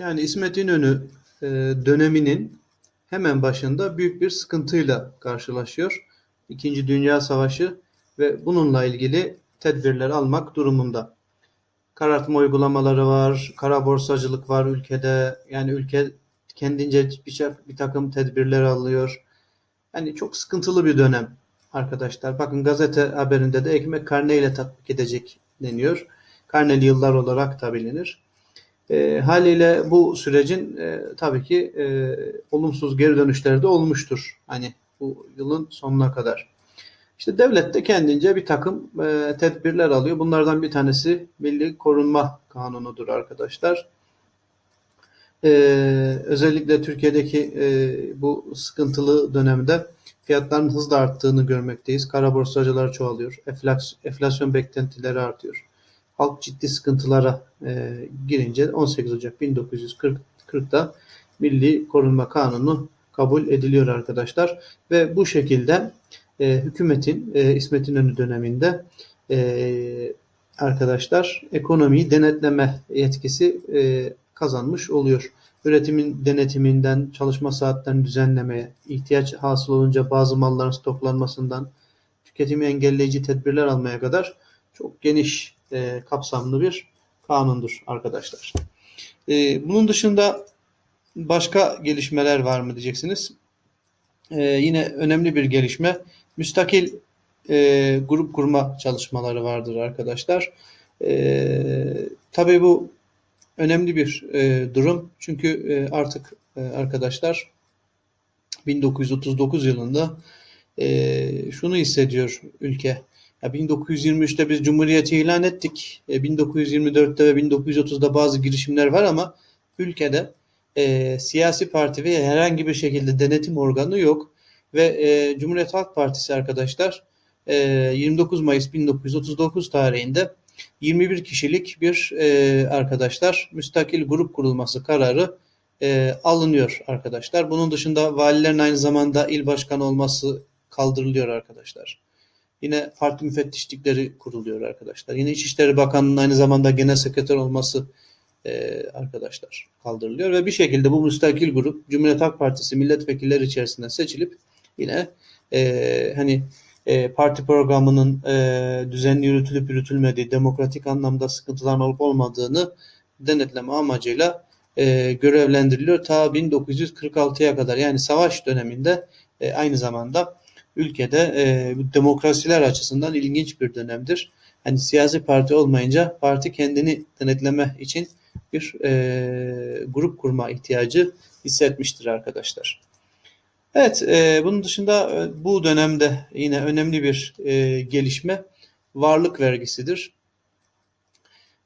Yani İsmet İnönü e, döneminin hemen başında büyük bir sıkıntıyla karşılaşıyor. İkinci Dünya Savaşı ve bununla ilgili tedbirler almak durumunda. Karartma uygulamaları var, kara borsacılık var ülkede. Yani ülke kendince bir, takım tedbirler alıyor. Yani çok sıkıntılı bir dönem arkadaşlar. Bakın gazete haberinde de ekmek karne ile tatbik edecek deniyor. Karneli yıllar olarak da bilinir. E, haliyle bu sürecin e, tabii ki e, olumsuz geri dönüşleri de olmuştur. Hani bu yılın sonuna kadar. İşte devlet de kendince bir takım e, tedbirler alıyor. Bunlardan bir tanesi Milli Korunma Kanunu'dur arkadaşlar. E, özellikle Türkiye'deki e, bu sıkıntılı dönemde fiyatların hızla arttığını görmekteyiz. Kara borsacılar çoğalıyor. Enflasyon beklentileri artıyor halk ciddi sıkıntılara e, girince 18 Ocak 1940'da Milli Korunma Kanunu kabul ediliyor arkadaşlar. Ve bu şekilde e, hükümetin e, İsmet İnönü döneminde e, arkadaşlar ekonomiyi denetleme yetkisi e, kazanmış oluyor. Üretimin denetiminden, çalışma saatlerini düzenlemeye, ihtiyaç hasıl olunca bazı malların stoklanmasından, tüketimi engelleyici tedbirler almaya kadar çok geniş e, kapsamlı bir kanundur arkadaşlar. E, bunun dışında başka gelişmeler var mı diyeceksiniz. E, yine önemli bir gelişme müstakil e, grup kurma çalışmaları vardır arkadaşlar. E, tabii bu önemli bir e, durum çünkü e, artık e, arkadaşlar 1939 yılında e, şunu hissediyor ülke ya 1923'te biz Cumhuriyeti ilan ettik. E, 1924'te ve 1930'da bazı girişimler var ama ülkede e, siyasi parti ve herhangi bir şekilde denetim organı yok. Ve e, Cumhuriyet Halk Partisi arkadaşlar e, 29 Mayıs 1939 tarihinde 21 kişilik bir e, arkadaşlar müstakil grup kurulması kararı e, alınıyor arkadaşlar. Bunun dışında valilerin aynı zamanda il başkanı olması kaldırılıyor arkadaşlar. Yine farklı müfettişlikleri kuruluyor arkadaşlar. Yine İçişleri Bakanı'nın aynı zamanda genel sekreter olması e, arkadaşlar kaldırılıyor ve bir şekilde bu müstakil grup Cumhuriyet Halk Partisi milletvekilleri içerisinden seçilip yine e, hani e, parti programının e, düzenli yürütülüp yürütülmediği, demokratik anlamda sıkıntıların olup olmadığını denetleme amacıyla e, görevlendiriliyor. Ta 1946'ya kadar yani savaş döneminde e, aynı zamanda ülkede e, demokrasiler açısından ilginç bir dönemdir. Hani siyasi parti olmayınca parti kendini denetleme için bir e, grup kurma ihtiyacı hissetmiştir arkadaşlar. Evet, e, bunun dışında e, bu dönemde yine önemli bir e, gelişme varlık vergisidir.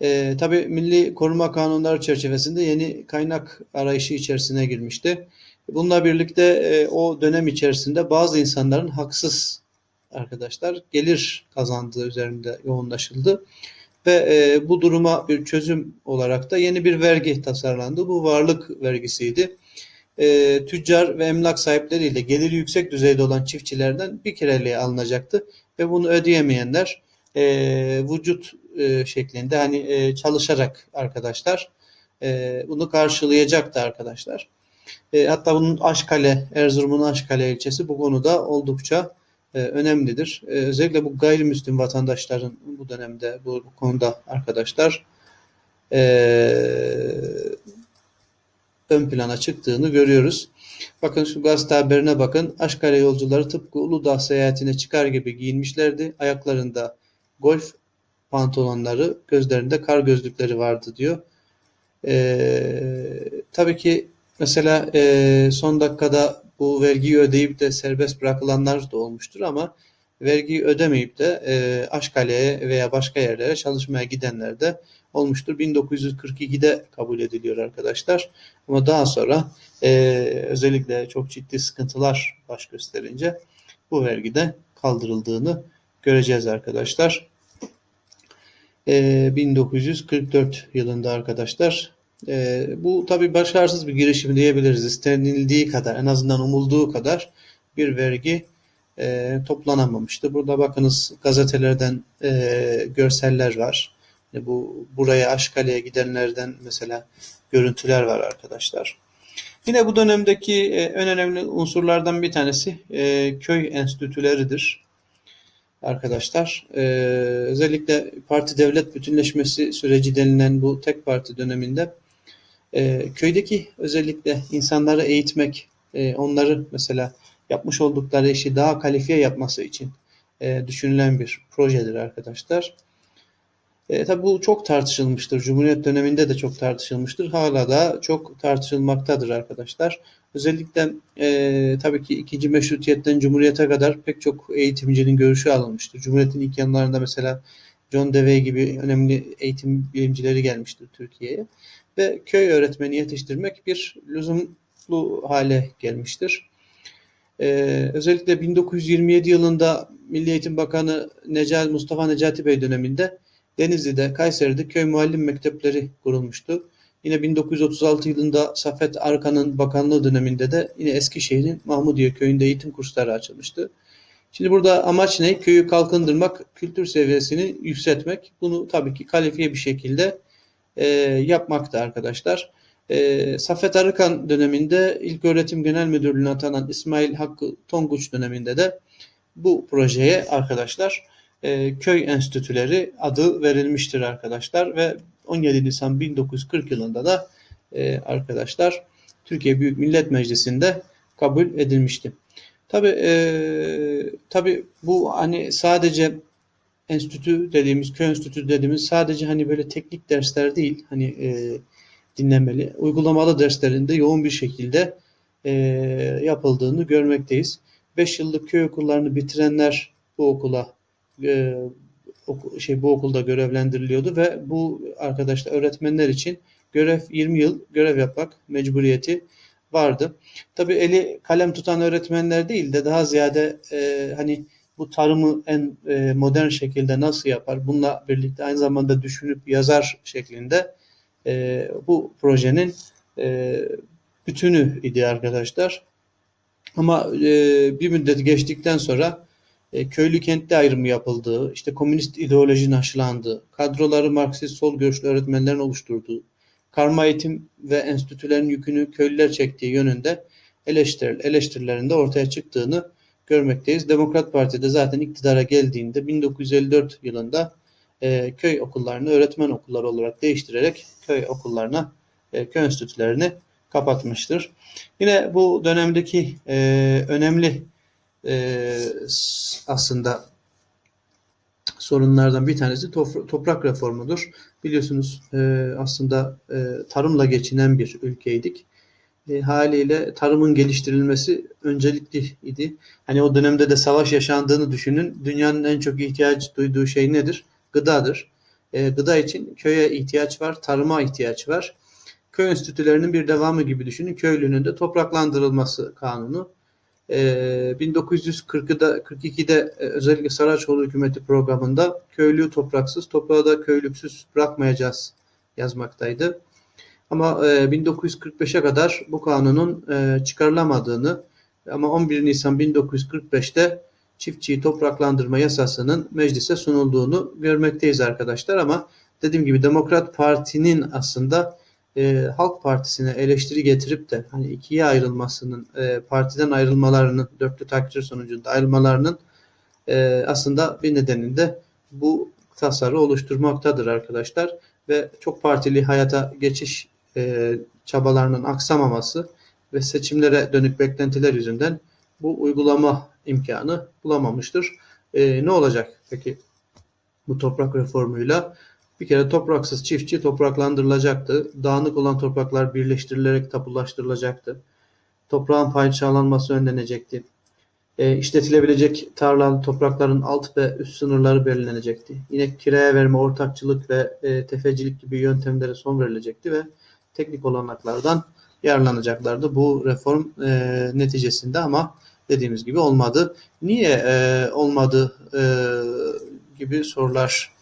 E, Tabi Milli Koruma Kanunları çerçevesinde yeni kaynak arayışı içerisine girmişti. Bununla birlikte e, o dönem içerisinde bazı insanların haksız arkadaşlar gelir kazandığı üzerinde yoğunlaşıldı. Ve e, bu duruma bir çözüm olarak da yeni bir vergi tasarlandı. Bu varlık vergisiydi. E, tüccar ve emlak sahipleriyle geliri yüksek düzeyde olan çiftçilerden bir kereliğe alınacaktı. Ve bunu ödeyemeyenler e, vücut e, şeklinde hani e, çalışarak arkadaşlar e, bunu karşılayacaktı arkadaşlar. E, hatta bunun Aşkale, Erzurum'un Aşkale ilçesi bu konuda oldukça e, önemlidir. E, özellikle bu gayrimüslim vatandaşların bu dönemde bu, bu konuda arkadaşlar e, ön plana çıktığını görüyoruz. Bakın şu gazete haberine bakın. Aşkale yolcuları tıpkı Uludağ seyahatine çıkar gibi giyinmişlerdi. Ayaklarında golf pantolonları, gözlerinde kar gözlükleri vardı diyor. Ee, tabii ki Mesela e, son dakikada bu vergiyi ödeyip de serbest bırakılanlar da olmuştur ama vergiyi ödemeyip de e, Aşkale'ye veya başka yerlere çalışmaya gidenler de olmuştur. 1942'de kabul ediliyor arkadaşlar. Ama daha sonra e, özellikle çok ciddi sıkıntılar baş gösterince bu vergide kaldırıldığını göreceğiz arkadaşlar. E, 1944 yılında arkadaşlar e, bu tabi başarısız bir girişim diyebiliriz. İstenildiği kadar en azından umulduğu kadar bir vergi e, toplanamamıştı. Burada bakınız gazetelerden e, görseller var. Yani bu buraya Aşkale'ye gidenlerden mesela görüntüler var arkadaşlar. Yine bu dönemdeki e, en önemli unsurlardan bir tanesi e, köy enstitüleridir arkadaşlar. E, özellikle parti devlet bütünleşmesi süreci denilen bu tek parti döneminde e, köydeki özellikle insanları eğitmek, e, onları mesela yapmış oldukları işi daha kalifiye yapması için e, düşünülen bir projedir arkadaşlar. E, tabi bu çok tartışılmıştır. Cumhuriyet döneminde de çok tartışılmıştır. Hala da çok tartışılmaktadır arkadaşlar. Özellikle e, tabii ki ikinci meşrutiyetten Cumhuriyete kadar pek çok eğitimcinin görüşü alınmıştır. Cumhuriyetin ilk yanlarında mesela John Dewey gibi önemli eğitim bilimcileri gelmiştir Türkiye'ye. Ve köy öğretmeni yetiştirmek bir lüzumlu hale gelmiştir. Ee, özellikle 1927 yılında Milli Eğitim Bakanı Necal Mustafa Necati Bey döneminde Denizli'de, Kayseri'de köy muallim mektepleri kurulmuştu. Yine 1936 yılında Safet Arkan'ın bakanlığı döneminde de yine Eskişehir'in Mahmudiye köyünde eğitim kursları açılmıştı. Şimdi burada amaç ne? Köyü kalkındırmak, kültür seviyesini yükseltmek. Bunu tabii ki kalifiye bir şekilde e, yapmakta arkadaşlar. E, Safet Arıkan döneminde İlk Öğretim Genel Müdürlüğü'ne atanan İsmail Hakkı Tonguç döneminde de bu projeye arkadaşlar e, köy enstitüleri adı verilmiştir arkadaşlar ve 17 Nisan 1940 yılında da e, arkadaşlar Türkiye Büyük Millet Meclisi'nde kabul edilmişti. Tabi e, tabi bu hani sadece enstitü dediğimiz köy enstitü dediğimiz sadece hani böyle teknik dersler değil hani e, dinlemeli uygulamalı derslerinde yoğun bir şekilde e, yapıldığını görmekteyiz. 5 yıllık köy okullarını bitirenler bu okula e, oku, şey bu okulda görevlendiriliyordu ve bu arkadaşlar öğretmenler için görev 20 yıl görev yapmak mecburiyeti vardı. Tabii eli kalem tutan öğretmenler değil de daha ziyade e, hani bu tarımı en e, modern şekilde nasıl yapar? Bununla birlikte aynı zamanda düşünüp yazar şeklinde e, bu projenin e, bütünü idi arkadaşlar. Ama e, bir müddet geçtikten sonra e, köylü kentli ayrımı yapıldığı, işte komünist ideolojinin aşılandığı, kadroları Marksist sol görüşlü öğretmenlerin oluşturduğu, karma eğitim ve enstitülerin yükünü köylüler çektiği yönünde eleştir, eleştirilerinde ortaya çıktığını görmekteyiz. Demokrat Parti de zaten iktidara geldiğinde 1954 yılında e, köy okullarını öğretmen okulları olarak değiştirerek köy okullarına, e, köy enstitülerini kapatmıştır. Yine bu dönemdeki e, önemli e, aslında sorunlardan bir tanesi toprak reformudur. Biliyorsunuz e, aslında e, tarımla geçinen bir ülkeydik. E, haliyle tarımın geliştirilmesi öncelikli idi. Hani o dönemde de savaş yaşandığını düşünün. Dünyanın en çok ihtiyaç duyduğu şey nedir? Gıdadır. E, gıda için köye ihtiyaç var, tarıma ihtiyaç var. Köy enstitülerinin bir devamı gibi düşünün. Köylünün de topraklandırılması kanunu 1940'da ee, 42'de e, özellikle Saraçoğlu hükümeti programında köylüyü topraksız, toprağı da köylüksüz bırakmayacağız yazmaktaydı. Ama 1945'e e, kadar bu kanunun e, çıkarılamadığını ama 11 Nisan 1945'te çiftçiyi topraklandırma yasasının meclise sunulduğunu görmekteyiz arkadaşlar ama dediğim gibi Demokrat Parti'nin aslında e, Halk Partisi'ne eleştiri getirip de hani ikiye ayrılmasının, e, partiden ayrılmalarının, dörtlü takdir sonucunda ayrılmalarının aslında bir nedeninde bu tasarı oluşturmaktadır arkadaşlar. Ve çok partili hayata geçiş e, çabalarının aksamaması ve seçimlere dönük beklentiler yüzünden bu uygulama imkanı bulamamıştır. E, ne olacak peki bu toprak reformuyla? Bir kere topraksız çiftçi topraklandırılacaktı. Dağınık olan topraklar birleştirilerek tapulaştırılacaktı. Toprağın parçalanması önlenecekti. E, işletilebilecek tarlalı toprakların alt ve üst sınırları belirlenecekti. Yine kiraya verme, ortakçılık ve e, tefecilik gibi yöntemlere son verilecekti ve teknik olanaklardan yararlanacaklardı bu reform e, neticesinde ama dediğimiz gibi olmadı. Niye e, olmadı e, gibi sorular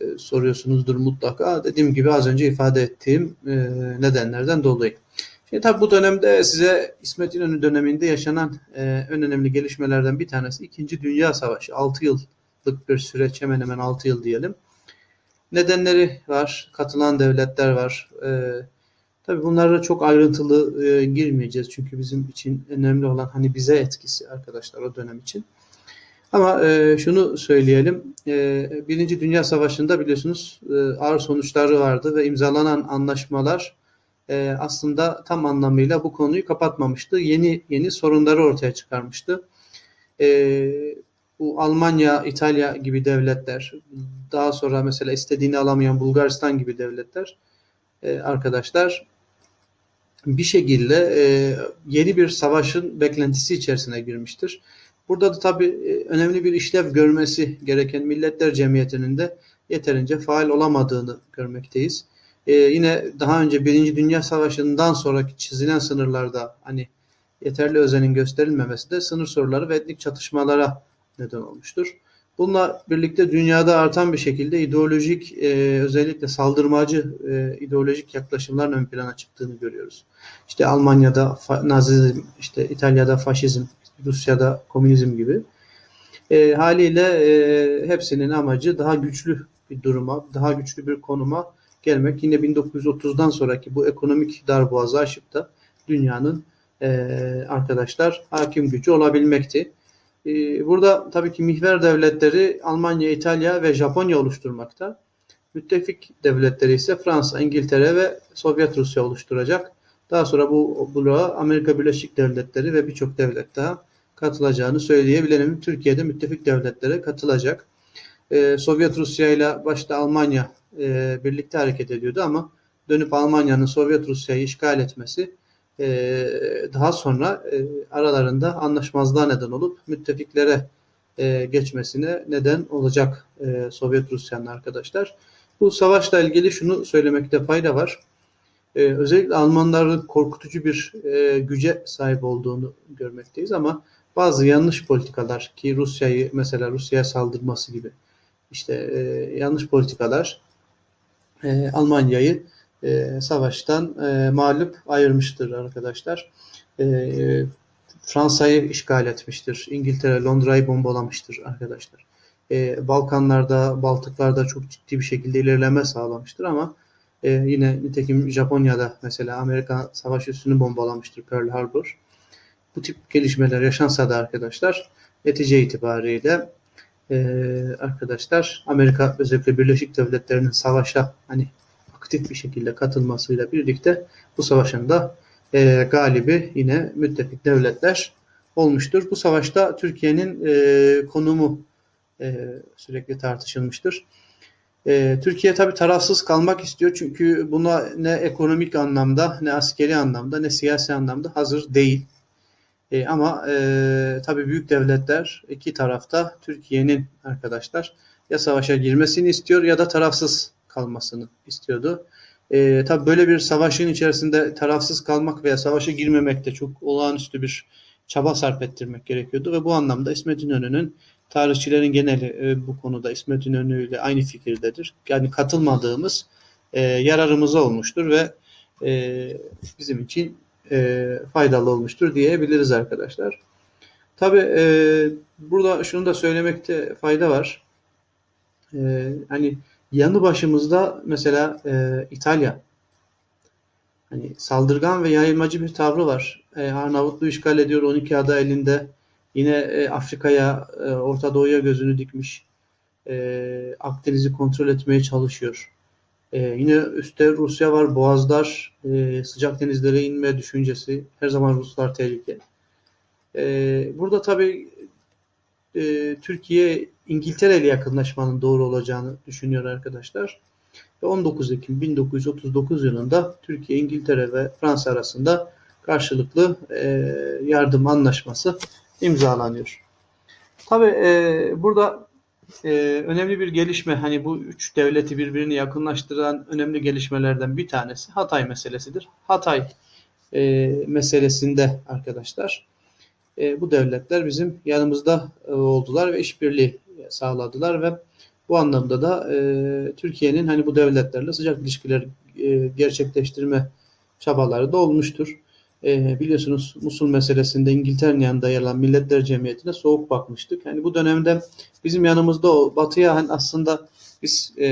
e, soruyorsunuzdur mutlaka. Dediğim gibi az önce ifade ettiğim e, nedenlerden dolayı. Şimdi tabii bu dönemde size İsmet İnönü döneminde yaşanan e, en önemli gelişmelerden bir tanesi 2. Dünya Savaşı. 6 yıllık bir süreç hemen hemen 6 yıl diyelim. Nedenleri var, katılan devletler var. E, tabii bunlara çok ayrıntılı e, girmeyeceğiz çünkü bizim için önemli olan hani bize etkisi arkadaşlar o dönem için. Ama e, şunu söyleyelim, e, Birinci Dünya Savaşı'nda biliyorsunuz e, ağır sonuçları vardı ve imzalanan anlaşmalar e, aslında tam anlamıyla bu konuyu kapatmamıştı. Yeni yeni sorunları ortaya çıkarmıştı. E, bu Almanya, İtalya gibi devletler, daha sonra mesela istediğini alamayan Bulgaristan gibi devletler e, arkadaşlar bir şekilde e, yeni bir savaşın beklentisi içerisine girmiştir. Burada da tabii e, önemli bir işlev görmesi gereken Milletler Cemiyeti'nin de yeterince faal olamadığını görmekteyiz. Yine daha önce Birinci Dünya Savaşı'ndan sonraki çizilen sınırlarda hani yeterli özenin gösterilmemesi de sınır soruları ve etnik çatışmalara neden olmuştur. Bununla birlikte dünyada artan bir şekilde ideolojik e, özellikle saldırmacı e, ideolojik yaklaşımların ön plana çıktığını görüyoruz. İşte Almanya'da Nazizm, işte İtalya'da faşizm, Rusya'da komünizm gibi. E, haliyle e, hepsinin amacı daha güçlü bir duruma, daha güçlü bir konuma gelmek. Yine 1930'dan sonraki bu ekonomik darboğazı aşıp da dünyanın e, arkadaşlar hakim gücü olabilmekti. E, burada tabii ki mihver devletleri Almanya, İtalya ve Japonya oluşturmakta. Müttefik devletleri ise Fransa, İngiltere ve Sovyet Rusya oluşturacak. Daha sonra bu bloğa Amerika Birleşik Devletleri ve birçok devlet daha katılacağını söyleyebilirim. Türkiye'de müttefik devletlere katılacak. Ee, Sovyet Rusya ile başta Almanya e, birlikte hareket ediyordu ama dönüp Almanya'nın Sovyet Rusya'yı işgal etmesi e, daha sonra e, aralarında anlaşmazlığa neden olup müttefiklere e, geçmesine neden olacak e, Sovyet Rusya'nın arkadaşlar. Bu savaşla ilgili şunu söylemekte fayda var. E, özellikle Almanların korkutucu bir e, güce sahip olduğunu görmekteyiz ama bazı yanlış politikalar ki Rusya'yı mesela Rusya'ya saldırması gibi işte e, yanlış politikalar e, Almanya'yı e, savaştan e, mağlup ayırmıştır arkadaşlar. E, Fransa'yı işgal etmiştir. İngiltere Londra'yı bombalamıştır arkadaşlar. E, Balkanlarda, Baltıklarda çok ciddi bir şekilde ilerleme sağlamıştır ama e, yine nitekim Japonya'da mesela Amerika savaş üssünü bombalamıştır Pearl Harbor. Bu tip gelişmeler yaşansa da arkadaşlar netice itibariyle e, arkadaşlar Amerika özellikle Birleşik Devletleri'nin savaşa hani aktif bir şekilde katılmasıyla birlikte bu savaşın da e, galibi yine müttefik devletler olmuştur. Bu savaşta Türkiye'nin e, konumu e, sürekli tartışılmıştır. E, Türkiye tabi tarafsız kalmak istiyor çünkü buna ne ekonomik anlamda ne askeri anlamda ne siyasi anlamda hazır değil. E, ama e, tabii büyük devletler iki tarafta Türkiye'nin arkadaşlar ya savaşa girmesini istiyor ya da tarafsız kalmasını istiyordu. E, tabii böyle bir savaşın içerisinde tarafsız kalmak veya savaşa girmemek de çok olağanüstü bir çaba sarf ettirmek gerekiyordu ve bu anlamda İsmet İnönü'nün tarihçilerin geneli e, bu konuda İsmet İnönü ile aynı fikirdedir. Yani katılmadığımız e, yararımıza olmuştur ve e, bizim için e, faydalı olmuştur diyebiliriz arkadaşlar. Tabi e, burada şunu da söylemekte fayda var. E, hani yanı başımızda mesela e, İtalya hani saldırgan ve yayılmacı bir tavrı var. E, Arnavutluğu işgal ediyor 12 ada elinde. Yine e, Afrika'ya, e, Orta Doğu'ya gözünü dikmiş. E, Akdeniz'i kontrol etmeye çalışıyor. Ee, yine üstte Rusya var, Boğazlar, e, sıcak denizlere inme düşüncesi. Her zaman Ruslar tehlike. Ee, burada tabii e, Türkiye İngiltere ile yakınlaşmanın doğru olacağını düşünüyor arkadaşlar. 19 Ekim 1939 yılında Türkiye, İngiltere ve Fransa arasında karşılıklı e, yardım anlaşması imzalanıyor. Tabi e, burada e, önemli bir gelişme hani bu üç devleti birbirini yakınlaştıran önemli gelişmelerden bir tanesi Hatay meselesidir. Hatay e, meselesinde arkadaşlar e, bu devletler bizim yanımızda e, oldular ve işbirliği sağladılar ve bu anlamda da e, Türkiye'nin hani bu devletlerle sıcak ilişkiler e, gerçekleştirme çabaları da olmuştur. E, biliyorsunuz Musul meselesinde İngiltere'nin yanında yer alan Milletler Cemiyeti'ne soğuk bakmıştık. Yani bu dönemde bizim yanımızda o batıya hani aslında biz e,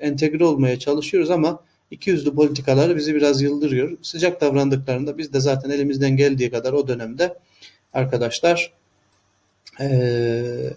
entegre olmaya çalışıyoruz ama ikiyüzlü politikaları bizi biraz yıldırıyor. Sıcak davrandıklarında biz de zaten elimizden geldiği kadar o dönemde arkadaşlar e,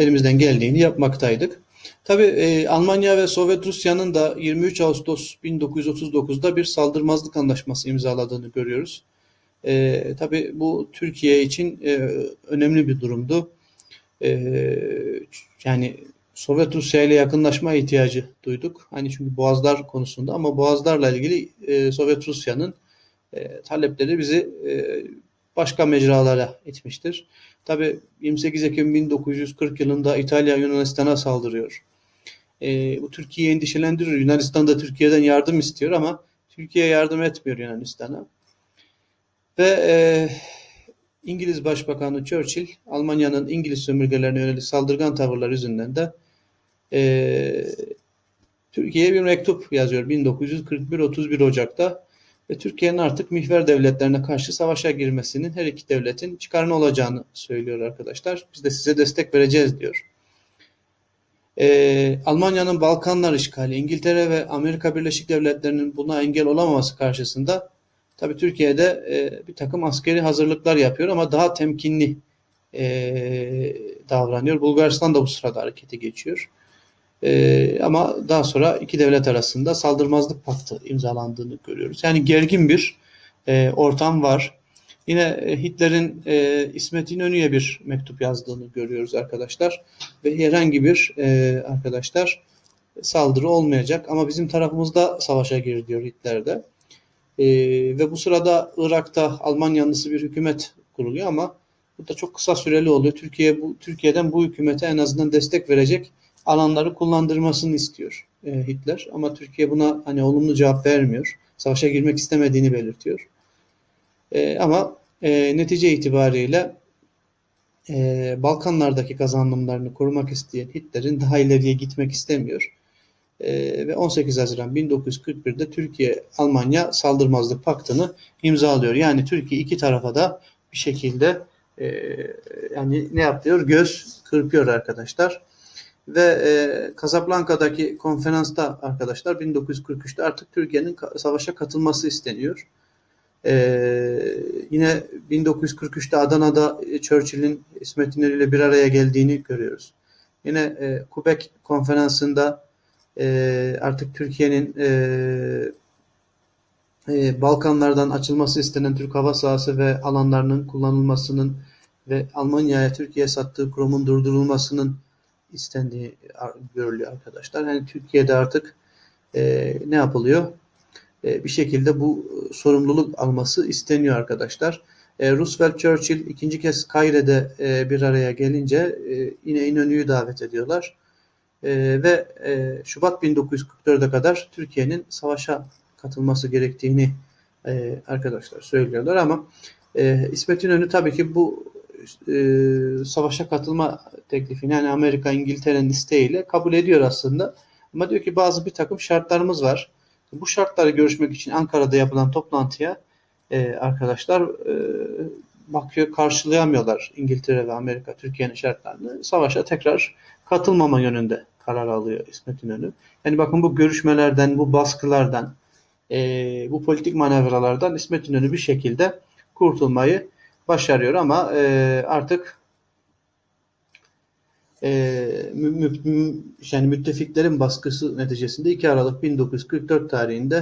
elimizden geldiğini yapmaktaydık. Tabii e, Almanya ve Sovyet Rusya'nın da 23 Ağustos 1939'da bir saldırmazlık anlaşması imzaladığını görüyoruz. E, tabii bu Türkiye için e, önemli bir durumdu. E, yani Sovyet Rusya ile yakınlaşma ihtiyacı duyduk. Hani çünkü Boğazlar konusunda ama Boğazlarla ilgili e, Sovyet Rusya'nın e, talepleri bizi e, başka mecralara itmiştir. Tabi 28 Ekim 1940 yılında İtalya Yunanistan'a saldırıyor. E, bu Türkiye'yi endişelendiriyor. Yunanistan da Türkiye'den yardım istiyor ama Türkiye yardım etmiyor Yunanistan'a. Ve e, İngiliz Başbakanı Churchill, Almanya'nın İngiliz sömürgelerine yönelik saldırgan tavırlar yüzünden de e, Türkiye'ye bir mektup yazıyor 1941-31 Ocak'ta ve Türkiye'nin artık mihver devletlerine karşı savaşa girmesinin her iki devletin çıkarına olacağını söylüyor arkadaşlar. Biz de size destek vereceğiz diyor. Ee, Almanya'nın Balkanlar işgali, İngiltere ve Amerika Birleşik Devletleri'nin buna engel olamaması karşısında tabii Türkiye'de e, bir takım askeri hazırlıklar yapıyor ama daha temkinli e, davranıyor. Bulgaristan da bu sırada harekete geçiyor. E, ama daha sonra iki devlet arasında saldırmazlık paktı imzalandığını görüyoruz. Yani gergin bir e, ortam var. Yine e, Hitler'in e, İsmet İnönü'ye bir mektup yazdığını görüyoruz arkadaşlar. Ve herhangi bir e, arkadaşlar saldırı olmayacak ama bizim tarafımızda savaşa gir diyor Hitler'de. E, ve bu sırada Irak'ta Alman yanlısı bir hükümet kuruluyor ama bu da çok kısa süreli oluyor. Türkiye bu Türkiye'den bu hükümete en azından destek verecek alanları kullandırmasını istiyor e, Hitler. Ama Türkiye buna hani olumlu cevap vermiyor. Savaşa girmek istemediğini belirtiyor. E, ama e, netice itibariyle e, Balkanlardaki kazanımlarını korumak isteyen Hitler'in daha ileriye gitmek istemiyor. E, ve 18 Haziran 1941'de Türkiye-Almanya saldırmazlık paktını imzalıyor. Yani Türkiye iki tarafa da bir şekilde e, yani ne yapıyor? Göz kırpıyor arkadaşlar. Ve e, Casablanca'daki konferansta arkadaşlar 1943'te artık Türkiye'nin savaşa katılması isteniyor. E, yine 1943'te Adana'da Churchill'in İsmet İnönü ile bir araya geldiğini görüyoruz. Yine e, Quebec konferansında e, artık Türkiye'nin e, e, Balkanlardan açılması istenen Türk hava sahası ve alanlarının kullanılmasının ve Almanya'ya Türkiye sattığı kurumun durdurulmasının istendiği görülüyor arkadaşlar. Yani Türkiye'de artık e, ne yapılıyor? E, bir şekilde bu sorumluluk alması isteniyor arkadaşlar. E, Roosevelt Churchill ikinci kez Kaire'de e, bir araya gelince e, yine İnönü'yü davet ediyorlar. E, ve e, Şubat 1944'e kadar Türkiye'nin savaşa katılması gerektiğini e, arkadaşlar söylüyorlar ama e, İsmet İnönü tabii ki bu e, savaşa katılma teklifini yani Amerika İngiltere'nin isteğiyle kabul ediyor aslında. Ama diyor ki bazı bir takım şartlarımız var. Bu şartları görüşmek için Ankara'da yapılan toplantıya e, arkadaşlar e, bakıyor karşılayamıyorlar İngiltere ve Amerika Türkiye'nin şartlarını. Savaşa tekrar katılmama yönünde karar alıyor İsmet İnönü. Yani bakın bu görüşmelerden, bu baskılardan, bu politik manevralardan İsmet İnönü bir şekilde kurtulmayı başarıyor ama e, artık e, mü, mü, yani müttefiklerin baskısı neticesinde 2 Aralık 1944 tarihinde